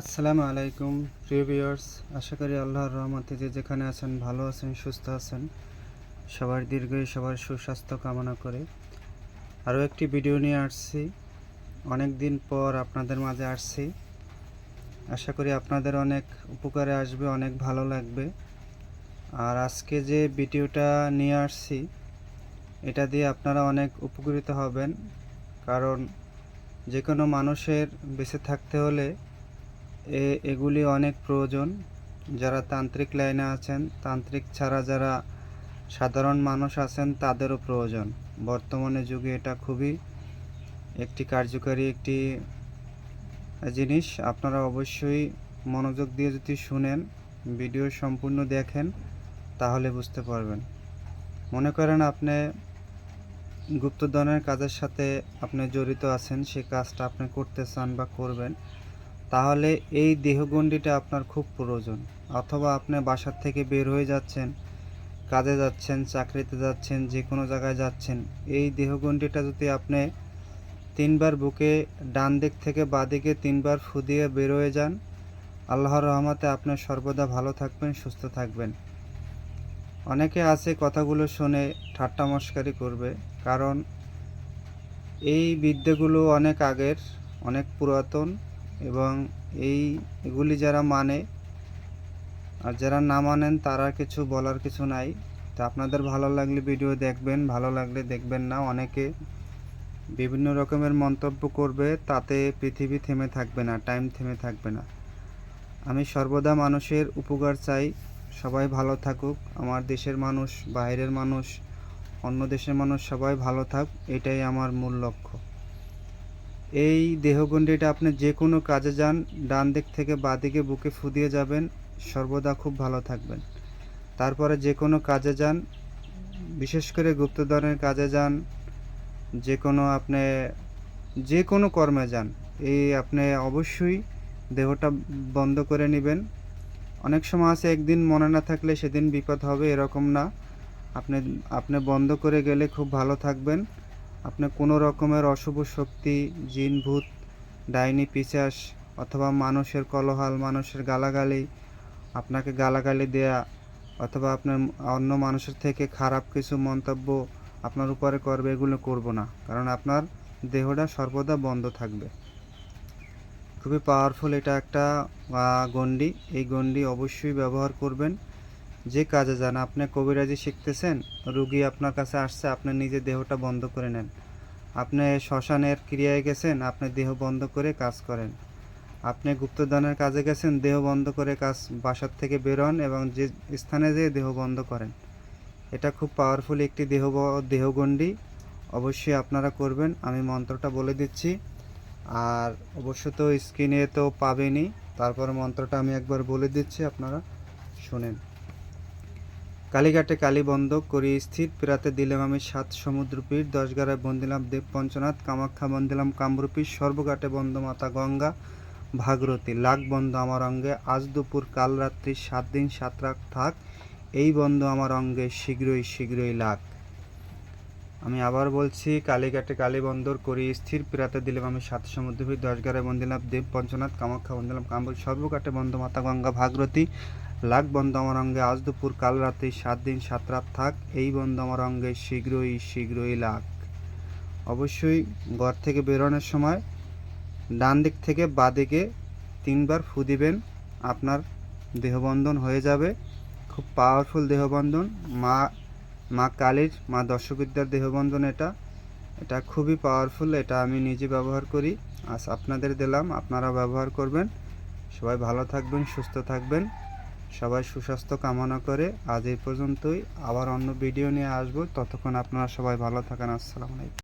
আসসালামু আলাইকুম, প্রিয় ভিউয়ার্স। আশা করি আল্লাহর রহমতে যে যেখানে আছেন, ভালো আছেন, সুস্থ আছেন। সবার দীর্ঘই সবার সুস্বাস্থ্য কামনা করে। আরও একটি ভিডিও নিয়ে আসছি। অনেক দিন পর আপনাদের মাঝে আসছি। আশা করি আপনাদের অনেক উপকারে আসবে, অনেক ভালো লাগবে। আর আজকে যে ভিডিওটা নিয়ে আসছি, এটা দিয়ে আপনারা অনেক উপকৃত হবেন। কারণ যে কোনো মানুষের বেঁচে থাকতে হলে এগুলি অনেক প্রয়োজন। যারা তান্ত্রিক লাইনে আছেন, তান্ত্রিক ছাড়া যারা সাধারণ মানুষ আছেন, তাদেরও প্রয়োজন। বর্তমানে যুগে এটা খুবই একটি কার্যকারী একটি জিনিস। আপনারা অবশ্যই মনোযোগ দিয়ে যদি শুনেন, ভিডিও সম্পূর্ণ দেখেন, তাহলে বুঝতে পারবেন। মনে করেন আপনি গুপ্তধনের কাজের সাথে আপনি জড়িত আছেন, সে কাজটা আপনি করতে চান বা করবেন তাহলে এই দেহগণ্ডিটা আপনার খুব প্রয়োজন। অথবা আপনি বাসার থেকে বের হয়ে যাচ্ছেন, কাজে যাচ্ছেন, চাকরিতে যাচ্ছেন যে কোনো জায়গায় যাচ্ছেন, এই দেহগণ্ডিটা যদি আপনি তিনবার বুকে ডান দিক থেকে বাঁ দিকে তিনবার ফু দিয়ে বের হয়ে যান, আল্লাহর রহমাতে আপনি সর্বদা ভালো থাকবেন, সুস্থ থাকবেন। অনেকে আছে কথাগুলো শুনে ঠাট্টা মস্কারি করবে, কারণ এই বিদ্যেগুলো অনেক আগের, অনেক পুরাতন এবং এই এগুলি যারা মানে আর যারা না মানেন তারা কিছু বলার কিছু নাই। তা আপনাদের ভালো লাগলে ভিডিও দেখবেন, ভালো লাগলে দেখবেন না। অনেকে বিভিন্ন রকমের মন্তব্য করবে, তাতে পৃথিবী থেমে থাকবে না টাইম থেমে থাকবে না। আমি সর্বদা মানুষের উপকার চাই। সবাই ভালো থাকুক। আমার দেশের মানুষ, বাইরের মানুষ, অন্য দেশের মানুষ সবাই ভালো থাক। এটাই আমার মূল লক্ষ্য। এই দেহগণ্ডিটা আপনি যে কোনো কাজে যান, ডান দিক থেকে বাঁ দিকে বুকে ফুদিয়ে যাবেন। সর্বদা খুব ভালো থাকবেন। তারপরে যে কোনো কাজে যান, বিশেষ করে গুপ্তধনের কাজে যান, যে কোনো আপনি যে কোনো কর্মে যান, এই আপনি অবশ্যই দেহটা বন্ধ করে নেবেন। অনেক সময় আছে, একদিন মনে না থাকলে সেদিন বিপদ হবে, এরকম না। আপনি আপনি বন্ধ করে গেলে খুব ভালো থাকবেন। আপনি কোনো রকমের অশুভ শক্তি জিন ভূত ডাইনি পিচাস অথবা মানুষের কলহাল, মানুষের গালাগালি, আপনাকে গালাগালি দেয়া অথবা আপনার অন্য মানুষের থেকে খারাপ কিছু মন্তব্য আপনার উপরে করবে, এগুলো করব না। কারণ আপনার দেহটা সর্বদা বন্ধ থাকবে। খুবই পাওয়ারফুল এটা একটা গন্ডি এই গন্ডি অবশ্যই ব্যবহার করবেন। যে কাজে যান, আপনি কবিরাজি শিখতেছেন, রুগী আপনার কাছে আসছে, আপনি নিজে দেহটা বন্ধ করে নেন। আপনি শ্মশানের ক্রিয়ায় গেছেন, আপনি দেহ বন্ধ করে কাজ করেন। আপনি গুপ্তদানের কাজে গেছেন, দেহ বন্ধ করে কাজ, বাসার থেকে বেরোন এবং যে স্থানে যেয়ে দেহ বন্ধ করেন। এটা খুব পাওয়ারফুল একটি দেহ দেহগণ্ডি। অবশ্যই আপনারা করবেন, আমি মন্ত্রটা বলে দিচ্ছি। আর অবশ্য তো স্ক্রিনে তো পাবেনই, তারপর মন্ত্রটা আমি একবার বলে দিচ্ছি, আপনারা শুনেন। কালীঘাটে কালী বন্ধ করি, স্থির প্রাতে দিলাম আমি সাত সমুদ্র পীর দশ গারায় বন্দিলাম দেব পঞ্চনাথ, কামাখ্যা বন্দিলাম কামরূপী সর্বঘাটে বন্ধ মাতা গঙ্গা ভাগরতী লাখ বন্ধ আমার অঙ্গে, আজ দুপুর, কাল রাত্রি, সাত দিন, সাত রাত থাক, এই বন্ধ আমার অঙ্গে, শীঘ্রই শীঘ্রই লাখ। আমি আবার বলছি, কালীঘাটে কালী বন্দর করি, স্থির প্রাতে দিলাম আমি সাত সমুদ্র পীর দশ গারায় বন্দিলাম দেব পঞ্চনাথ, কামাখ্যা বন্দিলাম কামরূপ সর্বঘাটে বন্ধ মাতা গঙ্গা ভাগরতী লাখ বন্ধ আমার অঙ্গে আজ দুপুর কাল রাতে সাত দিন সাত রাত থাক, এই বন্ধ আমার অঙ্গে শীঘ্রই শীঘ্রই লাখ। অবশ্যই ঘর থেকে বেরোনোর সময় ডান দিক থেকে বাঁ দিকে তিনবার ফু দিবেন, আপনার দেহবন্ধন হয়ে যাবে। খুব পাওয়ারফুল দেহবন্ধন। মা মা কালীর, মা দর্শবিদ্যার দেহবন্ধন এটা। এটা খুবই পাওয়ারফুল এটা আমি নিজে ব্যবহার করি। আজ আপনাদের দিলাম আপনারা ব্যবহার করবেন। সবাই ভালো থাকবেন, সুস্থ থাকবেন। সবাই সুস্বাস্থ্য কামনা করে আজ এই পর্যন্তই। আবার অন্য ভিডিও নিয়ে আসব। ততক্ষণ আপনারা সবাই ভালো থাকেন। আসসালামু আলাইকুম।